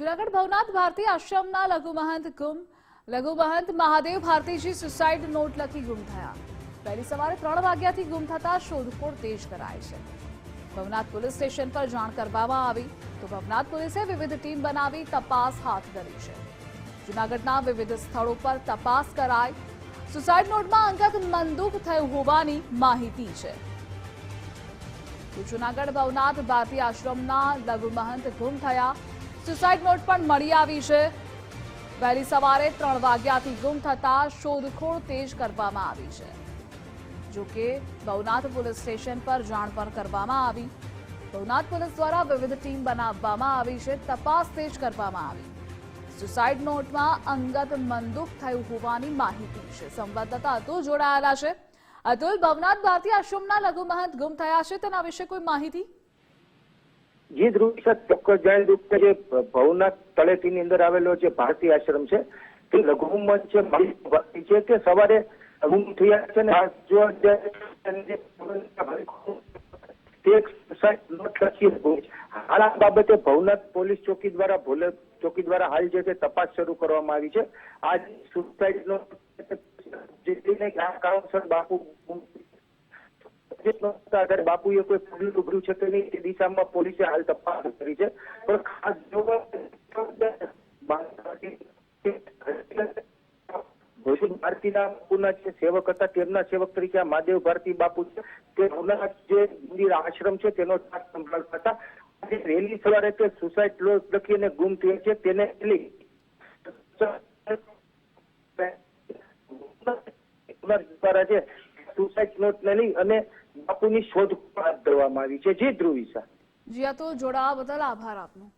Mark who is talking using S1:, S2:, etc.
S1: જુનાગઢ ભવનાથ ભારતી આશ્રમના લઘુ મહંત ગુમ, લઘુ મહંત મહાદેવ ભારતીજી સુસાઇડ નોટ લખી ગુમ થયા. વહેલી સવારે ત્રણ વાગ્યાથી ગુમ થતા શોધખોળ તેજ કરાઈ છે. ભવનાથ પોલીસ સ્ટેશન પર જાણ કરવામાં આવી તો ભવનાથ પોલીસે વિવિધ ટીમ બનાવી તપાસ હાથ ધરી છે. જુનાગઢના વિવિધ સ્થળો પર તપાસ કરાઈ સુસાઇડ નોટમાં અંગત મંદુક થયું હોવાની માહિતી છે. તો જુનાગઢ ભવનાથ ભારતી આશ્રમના લઘુ મહંત ગુમ થયા. સુસાઇડ નોટ પણ મળી આવી છે. વહેલી સવારે ત્રણ વાગ્યાથી ગુમ થતા શોધખોળ તેજ કરવામાં આવી છે. જોકે ભવનાથ પોલીસ સ્ટેશન પર જાણ પણ કરવામાં આવી. ભવનાથ પોલીસ દ્વારા વિવિધ ટીમ બનાવવામાં આવી છે. તપાસ તેજ કરવામાં આવી. સુસાઇડ નોટમાં અંગત મંદુક થયું હોવાની માહિતી છે. સંવાદદાતા અતુલ જોડાયેલા છે. અતુલ, ભવનાથ ભારતી આશ્રમના લઘુ મહંત ગુમ થયા છે. તેના વિશે કોઈ માહિતી?
S2: જી ધ્રુવ ચોક્કસ જાહેર રૂપે જે ભવનાથ તળેટીની અંદર આવેલો જે ભારતીય આશ્રમ છે, તે લઘુમત છે છે તે સવારે ગુમ થયા છે ને જો તે બાબતે ભવનાથ પોલીસ ચોકી દ્વારા ભોલે ચોકી દ્વારા હાલ જે છે તપાસ શરૂ કરવામાં આવી છે. આ સુસાઇડ નો કારણસર બાપુ આધારે બાપુએ કોઈ પગલું ઉભર્યું છે કે નહીં, તે દિશામાં પોલીસે હાલ તપાસ કરી છે. પણ ખાસ ભોજન ભારતીના બાપુના જે સેવક હતા, તેમના સેવક તરીકે આ મહાદેવ ભારતી બાપુ છે. તે જે મંદિર આશ્રમ છે, તેનો ચાર્જ સંભાળતા હતા. આજે રેલી સવારે તે સુસાઇડ નોટ લખીને ગુમ થયા છે. તેને લઈ દ્વારા છે સુસાઇડ નોટ ને લઈ અને બાપુની શોધ હાથ ધરવામાં આવી છે. જી ધ્રુવિસા
S1: જી અતુલ જોડાવા બદલ આભાર આપનો.